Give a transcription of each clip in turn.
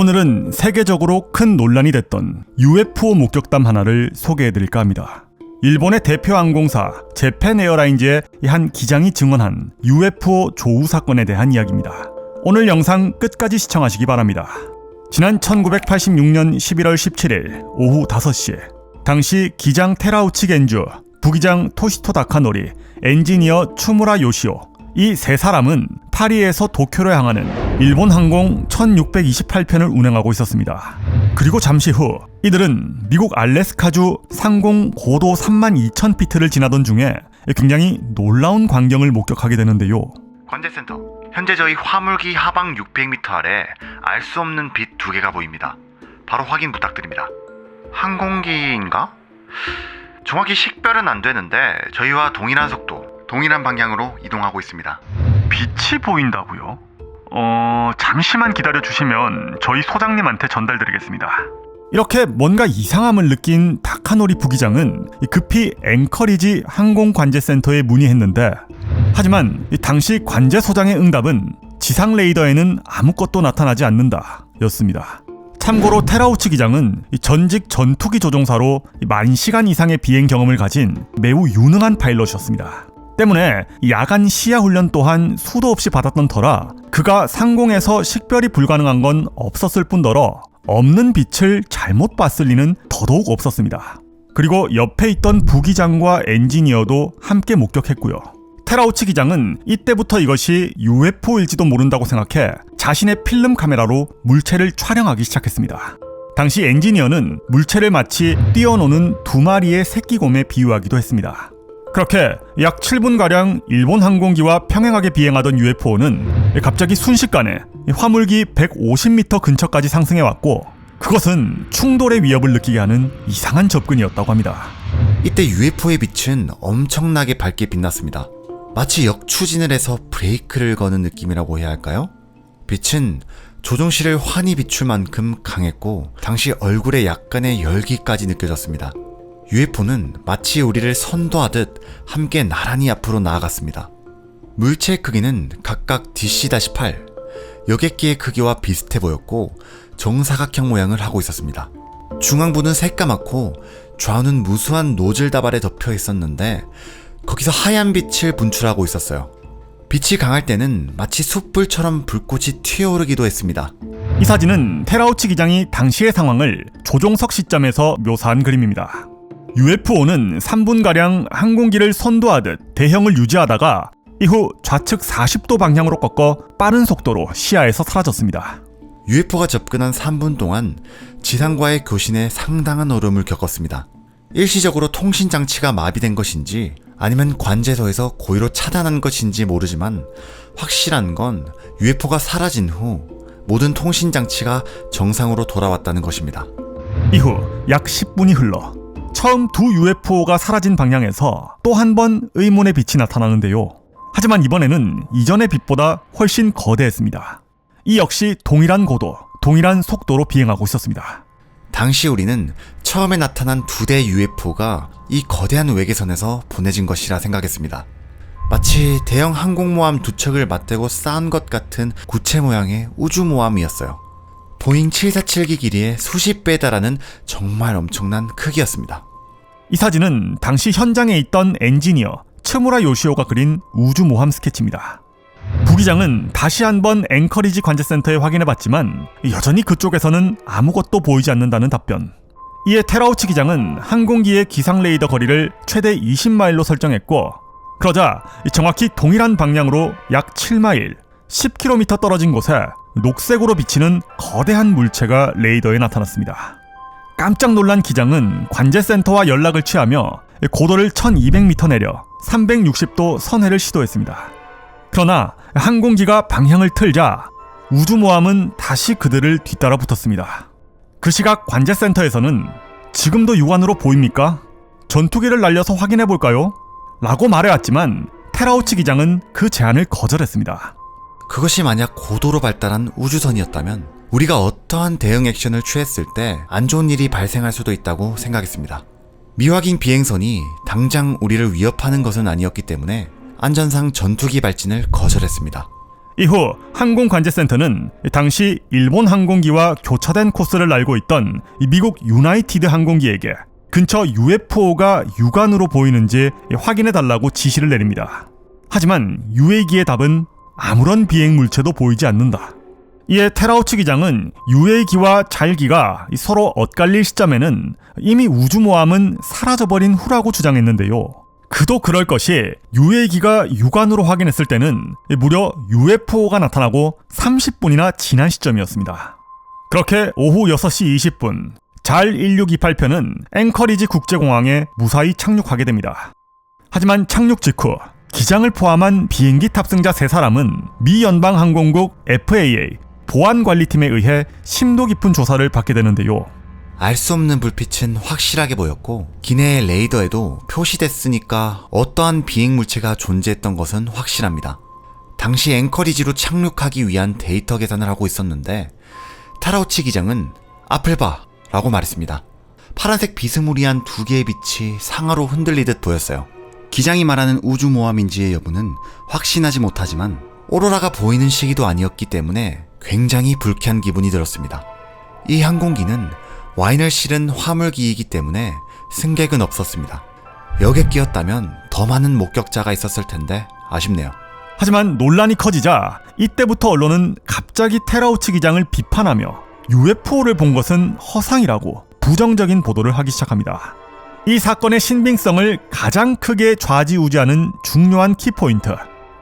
오늘은 세계적으로 큰 논란이 됐던 UFO 목격담 하나를 소개해드릴까 합니다. 일본의 대표 항공사 재팬 에어라인즈의 한 기장이 증언한 UFO 조우 사건에 대한 이야기입니다. 오늘 영상 끝까지 시청하시기 바랍니다. 지난 1986년 11월 17일 오후 5시에 당시 기장 테라우치 겐주, 부기장 토시토 다카노리, 엔지니어 추무라 요시오 이 세 사람은 파리에서 도쿄로 향하는 일본 항공 1628편을 운행하고 있었습니다. 그리고 잠시 후 이들은 미국 알래스카주 상공 고도 3만 2천 피트를 지나던 중에 굉장히 놀라운 광경을 목격하게 되는데요. 관제센터. 현재 저희 화물기 하방 600m 아래 알 수 없는 빛 두 개가 보입니다. 바로 확인 부탁드립니다. 항공기인가? 정확히 식별은 안 되는데 저희와 동일한 속도, 동일한 방향으로 이동하고 있습니다. 빛이 보인다고요? 어, 잠시만 기다려 주시면 저희 소장님한테 전달드리겠습니다. 이렇게 뭔가 이상함을 느낀 다카노리 부기장은 급히 앵커리지 항공관제센터에 문의했는데 하지만 이 당시 관제 소장의 응답은 지상 레이더에는 아무것도 나타나지 않는다 였습니다. 참고로 테라우치 기장은 이 전직 전투기 조종사로 이만 시간 이상의 비행 경험을 가진 매우 유능한 파일럿이었습니다. 때문에 이 야간 시야 훈련 또한 수도 없이 받았던 터라 그가 상공에서 식별이 불가능한 건 없었을 뿐더러 없는 빛을 잘못 봤을 리는 더더욱 없었습니다. 그리고 옆에 있던 부기장과 엔지니어도 함께 목격했고요. 테라우치 기장은 이때부터 이것이 UFO일지도 모른다고 생각해 자신의 필름 카메라로 물체를 촬영하기 시작했습니다. 당시 엔지니어는 물체를 마치 뛰어노는 두 마리의 새끼곰에 비유하기도 했습니다. 그렇게 약 7분가량 일본 항공기와 평행하게 비행하던 UFO는 갑자기 순식간에 화물기 150m 근처까지 상승해 왔고 그것은 충돌의 위협을 느끼게 하는 이상한 접근이었다고 합니다. 이때 UFO의 빛은 엄청나게 밝게 빛났습니다. 마치 역추진을 해서 브레이크를 거는 느낌이라고 해야 할까요? 빛은 조종실을 환히 비출 만큼 강했고 당시 얼굴에 약간의 열기까지 느껴졌습니다. UFO는 마치 우리를 선도하듯 함께 나란히 앞으로 나아갔습니다. 물체의 크기는 각각 DC-8, 여객기의 크기와 비슷해 보였고 정사각형 모양을 하고 있었습니다. 중앙부는 새까맣고 좌우는 무수한 노즐 다발에 덮여 있었는데 거기서 하얀 빛을 분출하고 있었어요. 빛이 강할 때는 마치 숯불처럼 불꽃이 튀어오르기도 했습니다. 이 사진은 테라우치 기장이 당시의 상황을 조종석 시점에서 묘사한 그림입니다. UFO는 3분가량 항공기를 선도하듯 대형을 유지하다가 이후 좌측 40도 방향으로 꺾어 빠른 속도로 시야에서 사라졌습니다. UFO가 접근한 3분 동안 지상과의 교신에 상당한 어려움을 겪었습니다. 일시적으로 통신 장치가 마비된 것인지 아니면 관제소에서 고의로 차단한 것인지 모르지만 확실한 건 UFO가 사라진 후 모든 통신 장치가 정상으로 돌아왔다는 것입니다. 이후 약 10분이 흘러 처음 두 UFO가 사라진 방향에서 또 한 번 의문의 빛이 나타나는데요. 하지만 이번에는 이전의 빛보다 훨씬 거대했습니다. 이 역시 동일한 고도, 동일한 속도로 비행하고 있었습니다. 당시 우리는 처음에 나타난 두 대 UFO가 이 거대한 외계선에서 보내진 것이라 생각했습니다. 마치 대형 항공모함 두 척을 맞대고 쌓은 것 같은 구체 모양의 우주모함이었어요. 보잉 747기 길이의 수십 배에 달하는 정말 엄청난 크기였습니다. 이 사진은 당시 현장에 있던 엔지니어 츠무라 요시오가 그린 우주 모함 스케치입니다. 부기장은 다시 한번 앵커리지 관제센터에 확인해봤지만 여전히 그쪽에서는 아무것도 보이지 않는다는 답변. 이에 테라우치 기장은 항공기의 기상 레이더 거리를 최대 20마일로 설정했고 그러자 정확히 동일한 방향으로 약 7마일, 10km 떨어진 곳에 녹색으로 비치는 거대한 물체가 레이더에 나타났습니다. 깜짝 놀란 기장은 관제센터와 연락을 취하며 고도를 1200m 내려 360도 선회를 시도했습니다. 그러나 항공기가 방향을 틀자 우주모함은 다시 그들을 뒤따라 붙었습니다. 그 시각 관제센터에서는 지금도 육안으로 보입니까? 전투기를 날려서 확인해 볼까요? 라고 말해왔지만 테라우치 기장은 그 제안을 거절했습니다. 그것이 만약 고도로 발달한 우주선이었다면 우리가 어떠한 대응 액션을 취했을 때 안 좋은 일이 발생할 수도 있다고 생각했습니다. 미확인 비행선이 당장 우리를 위협하는 것은 아니었기 때문에 안전상 전투기 발진을 거절했습니다. 이후 항공관제센터는 당시 일본 항공기와 교차된 코스를 날고 있던 이 미국 유나이티드 항공기에게 근처 UFO가 육안으로 보이는지 확인해 달라고 지시를 내립니다. 하지만 UA기의 답은 아무런 비행 물체도 보이지 않는다. 이에 테라우치 기장은 UA기와 잘기가 서로 엇갈릴 시점에는 이미 우주모함은 사라져버린 후라고 주장했는데요. 그도 그럴 것이 UA기가 육안으로 확인했을 때는 무려 UFO가 나타나고 30분이나 지난 시점이었습니다. 그렇게 오후 6시 20분 잘 1628편은 앵커리지 국제공항에 무사히 착륙하게 됩니다. 하지만 착륙 직후 기장을 포함한 비행기 탑승자 3사람은 미 연방항공국 FAA 보안관리팀에 의해 심도 깊은 조사를 받게 되는데요. 알 수 없는 불빛은 확실하게 보였고 기내의 레이더에도 표시됐으니까 어떠한 비행 물체가 존재했던 것은 확실합니다. 당시 앵커리지로 착륙하기 위한 데이터 계산을 하고 있었는데 타라우치 기장은 앞을 봐 라고 말했습니다. 파란색 비스무리한 두 개의 빛이 상하로 흔들리듯 보였어요. 기장이 말하는 우주 모함인지의 여부는 확신하지 못하지만 오로라가 보이는 시기도 아니었기 때문에 굉장히 불쾌한 기분이 들었습니다. 이 항공기는 와인을 실은 화물기이기 때문에 승객은 없었습니다. 끼었다면 더 많은 목격자가 있었을 텐데 아쉽네요. 하지만 논란이 커지자 이때부터 언론은 갑자기 테라우치 기장을 비판하며 UFO를 본 것은 허상이라고 부정적인 보도를 하기 시작합니다. 이 사건의 신빙성을 가장 크게 좌지우지하는 중요한 키포인트.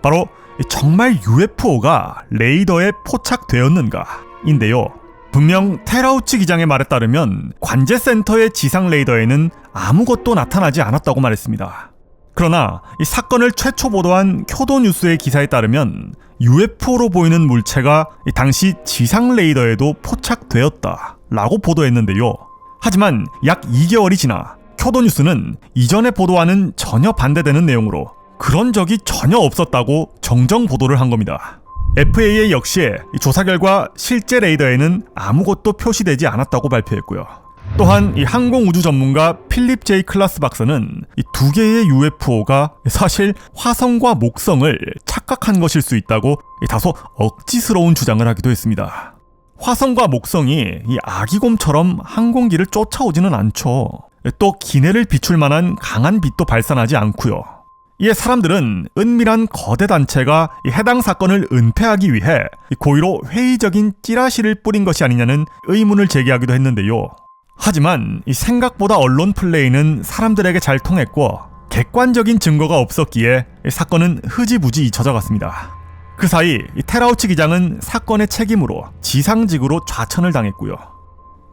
바로 정말 UFO가 레이더에 포착되었는가인데요. 분명 테라우치 기장의 말에 따르면 관제센터의 지상 레이더에는 아무것도 나타나지 않았다고 말했습니다. 그러나 이 사건을 최초 보도한 교도 뉴스의 기사에 따르면 UFO로 보이는 물체가 이 당시 지상 레이더에도 포착되었다 라고 보도했는데요. 하지만 약 2개월이 지나 교도 뉴스는 이전에 보도와는 전혀 반대되는 내용으로 그런 적이 전혀 없었다고 정정 보도를 한 겁니다. FAA 역시 이 조사 결과 실제 레이더에는 아무것도 표시되지 않았다고 발표했고요. 또한 이 항공우주 전문가 필립 제이 클라스 박사는 이 두 개의 UFO가 사실 화성과 목성을 착각한 것일 수 있다고 이 다소 억지스러운 주장을 하기도 했습니다. 화성과 목성이 이 아기곰처럼 항공기를 쫓아오지는 않죠. 또 기내를 비출 만한 강한 빛도 발산하지 않고요. 이에 사람들은 은밀한 거대 단체가 이 해당 사건을 은폐하기 위해 이 고의로 회의적인 찌라시를 뿌린 것이 아니냐는 의문을 제기하기도 했는데요. 하지만 이 생각보다 언론 플레이는 사람들에게 잘 통했고 객관적인 증거가 없었기에 이 사건은 흐지부지 잊혀져 갔습니다. 그 사이 이 테라우치 기장은 사건의 책임으로 지상직으로 좌천을 당했고요.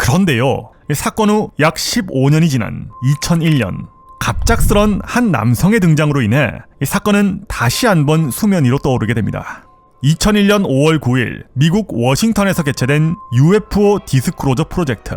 그런데요, 이 사건 후 약 15년이 지난 2001년 갑작스런 한 남성의 등장으로 인해 이 사건은 다시 한번 수면 위로 떠오르게 됩니다. 2001년 5월 9일 미국 워싱턴에서 개최된 UFO 디스크로저 프로젝트.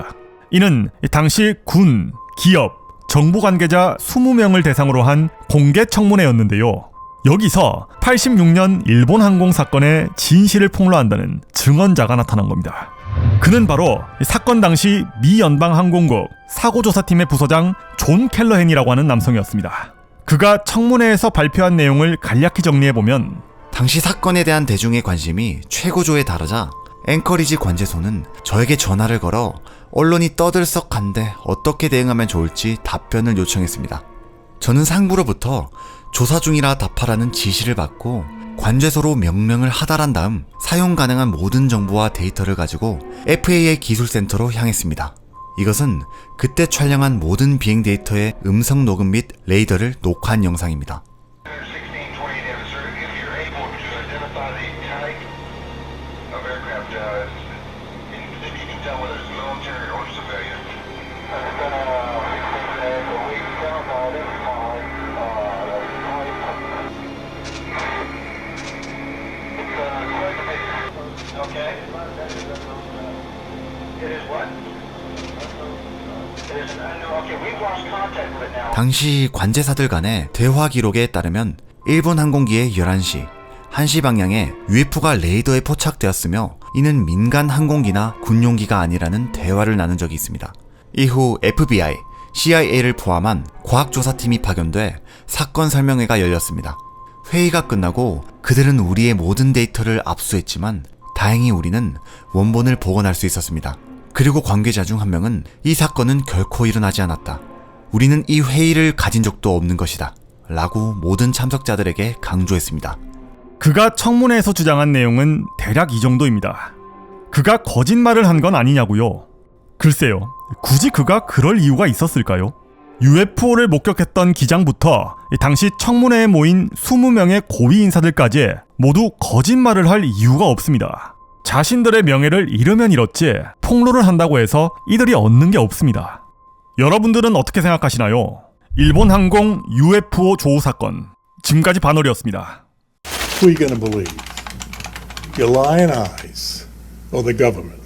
이는 당시 군, 기업, 정부 관계자 20명을 대상으로 한 공개 청문회였는데요. 여기서 86년 일본 항공 사건의 진실을 폭로한다는 증언자가 나타난 겁니다. 그는 바로 사건 당시 미 연방 항공국 사고조사팀의 부서장 존 켈러헨이라고 하는 남성이었습니다. 그가 청문회에서 발표한 내용을 간략히 정리해보면 당시 사건에 대한 대중의 관심이 최고조에 달하자 앵커리지 관제소는 저에게 전화를 걸어 언론이 떠들썩한데 어떻게 대응하면 좋을지 답변을 요청했습니다. 저는 상부로부터 조사 중이라 답하라는 지시를 받고 관제소로 명령을 하달한 다음 사용 가능한 모든 정보와 데이터를 가지고 FAA 기술센터로 향했습니다. 이것은 그때 촬영한 모든 비행 데이터의 음성 녹음 및 레이더를 녹화한 영상입니다. Okay. It is what? It is, okay, we've lost contact. 당시 관제사들 간의 대화 기록에 따르면 일본 항공기의 11시, 1시 방향에 UFO가 레이더에 포착되었으며 이는 민간 항공기나 군용기가 아니라는 대화를 나눈 적이 있습니다. 이후 FBI, CIA를 포함한 과학조사팀이 파견돼 사건 설명회가 열렸습니다. 회의가 끝나고 그들은 우리의 모든 데이터를 압수했지만 다행히 우리는 원본을 복원할 수 있었습니다. 그리고 관계자 중 한 명은 이 사건은 결코 일어나지 않았다. 우리는 이 회의를 가진 적도 없는 것이다. 라고 모든 참석자들에게 강조했습니다. 그가 청문회에서 주장한 내용은 대략 이 정도입니다. 그가 거짓말을 한 건 아니냐고요? 글쎄요. 굳이 그가 그럴 이유가 있었을까요? UFO를 목격했던 기장부터 당시 청문회에 모인 20명의 고위 인사들까지 모두 거짓말을 할 이유가 없습니다. 자신들의 명예를 잃으면 잃었지 폭로를 한다고 해서 이들이 얻는 게 없습니다. 여러분들은 어떻게 생각하시나요? 일본 항공 UFO 조우 사건 지금까지 반월이었습니다. Who are you to believe? Your lying eyes or the government?